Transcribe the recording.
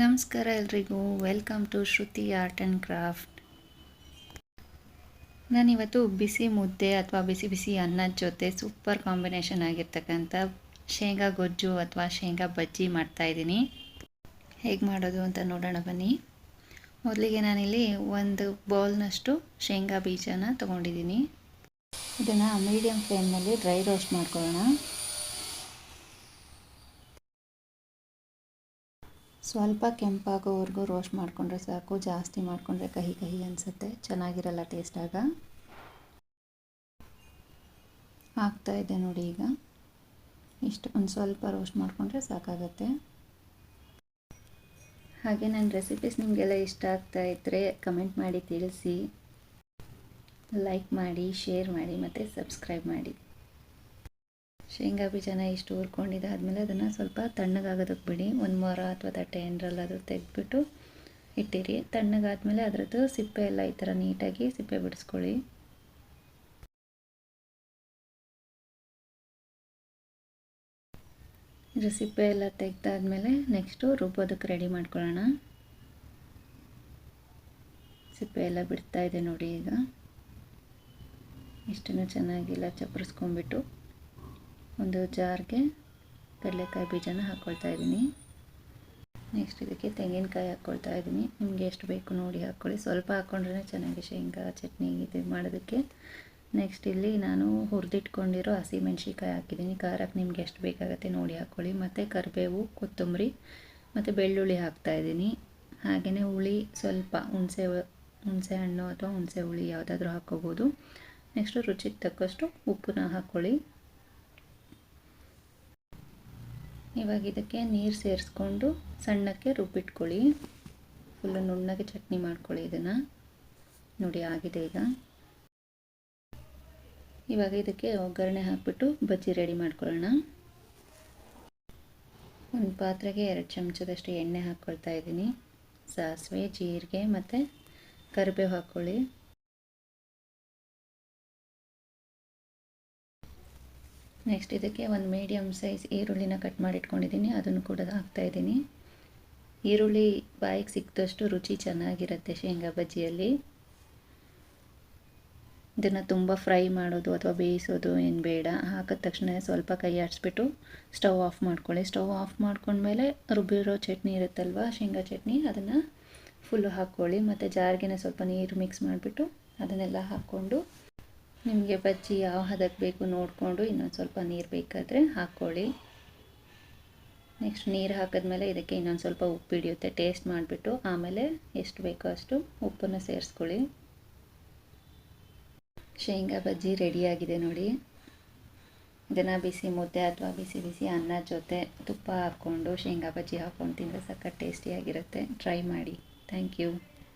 ನಮಸ್ಕಾರ ಎಲ್ರಿಗೂ. Welcome to Shruti art and craft ನಾನಿವತ್ತು ಬಿಸಿ ಮುದ್ದೆ ಅಥವಾ ಬಿಸಿ ಬಿಸಿ ಅನ್ನದ ಜೊತೆ ಸೂಪರ್ ಕಾಂಬಿನೇಷನ್ ಆಗಿರ್ತಕ್ಕಂಥ ಶೇಂಗಾ ಗೊಜ್ಜು ಅಥವಾ ಶೇಂಗಾ ಬಜ್ಜಿ ಮಾಡ್ತಾಯಿದ್ದೀನಿ ಹೇಗೆ ಮಾಡೋದು ಅಂತ ನೋಡೋಣ ಬನ್ನಿ. ಮೊದಲಿಗೆ ನಾನಿಲ್ಲಿ ಒಂದು ಬೌಲ್ನಷ್ಟು ಶೇಂಗಾ ಬೀಜನ ತೊಗೊಂಡಿದ್ದೀನಿ. ಇದನ್ನು ಮೀಡಿಯಮ್ ಫ್ಲೇಮ್ನಲ್ಲಿ ಡ್ರೈ ರೋಸ್ಟ್ ಮಾಡ್ಕೊಳ್ಳೋಣ. ಸ್ವಲ್ಪ ಕೆಂಪಾಗೋವರೆಗೂ ರೋಸ್ಟ್ ಮಾಡಿಕೊಂಡ್ರೆ ಸಾಕು, ಜಾಸ್ತಿ ಮಾಡಿಕೊಂಡ್ರೆ ಕಹಿ ಕಹಿ ಅನಿಸುತ್ತೆ. ಚೆನ್ನಾಗಿರಲ್ಲ ಟೇಸ್ಟಾಗ ಆಗ್ತಾ ಇದೆ ನೋಡಿ ಈಗ. ಇಷ್ಟು ಒಂದು ಸ್ವಲ್ಪ ರೋಸ್ಟ್ ಮಾಡಿಕೊಂಡ್ರೆ ಸಾಕಾಗತ್ತೆ. ಹಾಗೆ ನನ್ನ ರೆಸಿಪೀಸ್ ನಿಮಗೆಲ್ಲ ಇಷ್ಟ ಆಗ್ತಾ ಇದ್ದರೆ ಕಮೆಂಟ್ ಮಾಡಿ ತಿಳಿಸಿ. ಲೈಕ್ ಮಾಡಿ ಶೇರ್ ಮಾಡಿ, ಮತ್ತು ಸಬ್ಸ್ಕ್ರೈಬ್ ಮಾಡಿ. ಶೇಂಗಾ ಬೀಜನ ಇಷ್ಟು ಹುರ್ಕೊಂಡಿದ್ದಾದಮೇಲೆ ಅದನ್ನು ಸ್ವಲ್ಪ ತಣ್ಣಗಾಗೋದಕ್ಕೆ ಬಿಡಿ. ಒಂದು ಮೊರ ಅಥವಾ ತಟ್ಟೆ ಏನರಲ್ಲಾದರೂ ತೆಗೆದ್ಬಿಟ್ಟು ಇಟ್ಟಿರಿ. ತಣ್ಣಗಾದ್ಮೇಲೆ ಅದರದ್ದು ಸಿಪ್ಪೆ ಎಲ್ಲ ಈ ಥರ ನೀಟಾಗಿ ಸಿಪ್ಪೆ ಬಿಡಿಸ್ಕೊಳ್ಳಿ. ಇದು ಸಿಪ್ಪೆ ಎಲ್ಲ ತೆಗೆದಾದ್ಮೇಲೆ ನೆಕ್ಸ್ಟು ರುಬ್ಬೋದಕ್ಕೆ ರೆಡಿ ಮಾಡ್ಕೊಳ್ಳೋಣ. ಸಿಪ್ಪೆ ಎಲ್ಲ ಬಿಡ್ತಾ ಇದೆ ನೋಡಿ ಈಗ. ಇಷ್ಟನ್ನು ಚೆನ್ನಾಗಿಲ್ಲ ಚಪ್ಪರಿಸ್ಕೊಂಬಿಟ್ಟು ಒಂದು ಜಾರ್ಗೆ ಕಡಲೆಕಾಯಿ ಬೀಜನ ಹಾಕ್ಕೊಳ್ತಾ ಇದ್ದೀನಿ. ನೆಕ್ಸ್ಟ್ ಇದಕ್ಕೆ ತೆಂಗಿನಕಾಯಿ ಹಾಕ್ಕೊಳ್ತಾ ಇದ್ದೀನಿ. ನಿಮಗೆ ಎಷ್ಟು ಬೇಕು ನೋಡಿ ಹಾಕ್ಕೊಳ್ಳಿ ಸ್ವಲ್ಪ ಹಾಕ್ಕೊಂಡ್ರೆ ಚೆನ್ನಾಗಿ ಶೇಂಗಾ, ಚಟ್ನಿ ಇದು ಮಾಡೋದಕ್ಕೆ. ನೆಕ್ಸ್ಟ್ ಇಲ್ಲಿ ನಾನು ಹುರಿದಿಟ್ಕೊಂಡಿರೋ ಹಸಿಮೆಣ್ಸಿಕಾಯಿ ಹಾಕಿದ್ದೀನಿ. ಖಾರಕ್ಕೆ ನಿಮ್ಗೆ ಎಷ್ಟು ಬೇಕಾಗುತ್ತೆ ನೋಡಿ ಹಾಕ್ಕೊಳ್ಳಿ ಮತ್ತು ಕರಿಬೇವು, ಕೊತ್ತಂಬರಿ, ಮತ್ತು ಬೆಳ್ಳುಳ್ಳಿ ಹಾಕ್ತಾಯಿದ್ದೀನಿ ಹಾಗೆಯೇ ಹುಳಿ ಸ್ವಲ್ಪ ಹುಣಸೆ ಹುಣಸೆ ಹಣ್ಣು ಅಥವಾ ಹುಣಸೆ ಹುಳಿ ಯಾವುದಾದ್ರೂ ಹಾಕ್ಕೋಬೋದು. ನೆಕ್ಸ್ಟು ರುಚಿಗೆ ತಕ್ಕಷ್ಟು ಉಪ್ಪನ್ನ ಹಾಕ್ಕೊಳ್ಳಿ ಇವಾಗ ಇದಕ್ಕೆ ನೀರು ಸೇರಿಸ್ಕೊಂಡು ಸಣ್ಣಕ್ಕೆ ರುಬ್ಬಿಟ್ಕೊಳ್ಳಿ ಫುಲ್ಲು ನುಣ್ಣಗೆ ಚಟ್ನಿ ಮಾಡ್ಕೊಳ್ಳಿ ಇದನ್ನು. ನೋಡಿ ಆಗಿದೆ ಈಗ. ಇವಾಗ ಇದಕ್ಕೆ ಒಗ್ಗರಣೆ ಹಾಕ್ಬಿಟ್ಟು ಬಜ್ಜಿ ರೆಡಿ ಮಾಡ್ಕೊಳ್ಳೋಣ. ಒಂದು ಪಾತ್ರೆಗೆ ಎರಡು ಚಮಚದಷ್ಟು ಎಣ್ಣೆ ಹಾಕ್ಕೊಳ್ತಾ ಇದ್ದೀನಿ. ಸಾಸಿವೆ, ಜೀರಿಗೆ ಮತ್ತು ಕರಿಬೇವು ಹಾಕ್ಕೊಳ್ಳಿ. ನೆಕ್ಸ್ಟ್ ಇದಕ್ಕೆ ಒಂದು ಮೀಡಿಯಮ್ ಸೈಜ್ ಈರುಳ್ಳಿನ ಕಟ್ ಮಾಡಿ ಇಟ್ಕೊಂಡಿದ್ದೀನಿ ಅದನ್ನು ಕೂಡ ಹಾಕ್ತಾಯಿದ್ದೀನಿ ಈರುಳ್ಳಿ ಬಾಯಿಗೆ ಸಿಕ್ಕಿದಷ್ಟು ರುಚಿ ಚೆನ್ನಾಗಿರುತ್ತೆ ಶೇಂಗಾ ಬಜ್ಜಿಯಲ್ಲಿ. ಇದನ್ನು ತುಂಬ ಫ್ರೈ ಮಾಡೋದು ಅಥವಾ ಬೇಯಿಸೋದು ಏನು ಬೇಡ. ಹಾಕಿದ ತಕ್ಷಣ ಸ್ವಲ್ಪ ಕೈ ಆಡಿಸ್ಬಿಟ್ಟು ಸ್ಟವ್ ಆಫ್ ಮಾಡ್ಕೊಳ್ಳಿ. ಸ್ಟವ್ ಆಫ್ ಮಾಡ್ಕೊಂಡ್ಮೇಲೆ ರುಬ್ಬಿರೋ ಚಟ್ನಿ ಇರುತ್ತಲ್ವ, ಶೇಂಗಾ ಚಟ್ನಿ, ಅದನ್ನು ಫುಲ್ಲು ಹಾಕ್ಕೊಳ್ಳಿ. ಮತ್ತು ಜಾರ್ಗೆನೆ ಸ್ವಲ್ಪ ನೀರು ಮಿಕ್ಸ್ ಮಾಡಿಬಿಟ್ಟು ಅದನ್ನೆಲ್ಲ ಹಾಕ್ಕೊಂಡು ನಿಮಗೆ ಬಜ್ಜಿ ಯಾವ ಹದಕ್ಕೆ ಬೇಕು ನೋಡಿಕೊಂಡು ಇನ್ನೊಂದು ಸ್ವಲ್ಪ ನೀರು ಬೇಕಾದರೆ ಹಾಕ್ಕೊಳ್ಳಿ ನೆಕ್ಸ್ಟ್ ನೀರು ಹಾಕಿದ್ಮೇಲೆ ಇದಕ್ಕೆ ಇನ್ನೊಂದು ಸ್ವಲ್ಪ ಉಪ್ಪು ಹಿಡಿಯುತ್ತೆ. ಟೇಸ್ಟ್ ಮಾಡಿಬಿಟ್ಟು ಆಮೇಲೆ ಎಷ್ಟು ಬೇಕೋ ಅಷ್ಟು ಉಪ್ಪನ್ನು ಸೇರಿಸ್ಕೊಳ್ಳಿ. ಶೇಂಗಾ ಬಜ್ಜಿ ರೆಡಿಯಾಗಿದೆ ನೋಡಿ. ಇದನ್ನು ಬಿಸಿ ಮುದ್ದೆ ಅಥವಾ ಬಿಸಿ ಬಿಸಿ ಅನ್ನ ಜೊತೆ ತುಪ್ಪ ಹಾಕ್ಕೊಂಡು ಶೇಂಗಾ ಬಜ್ಜಿ ಹಾಕ್ಕೊಂಡು ತಿಂದರೆ ಸಖತ್ ಟೇಸ್ಟಿಯಾಗಿರುತ್ತೆ ಟ್ರೈ ಮಾಡಿ. Thank you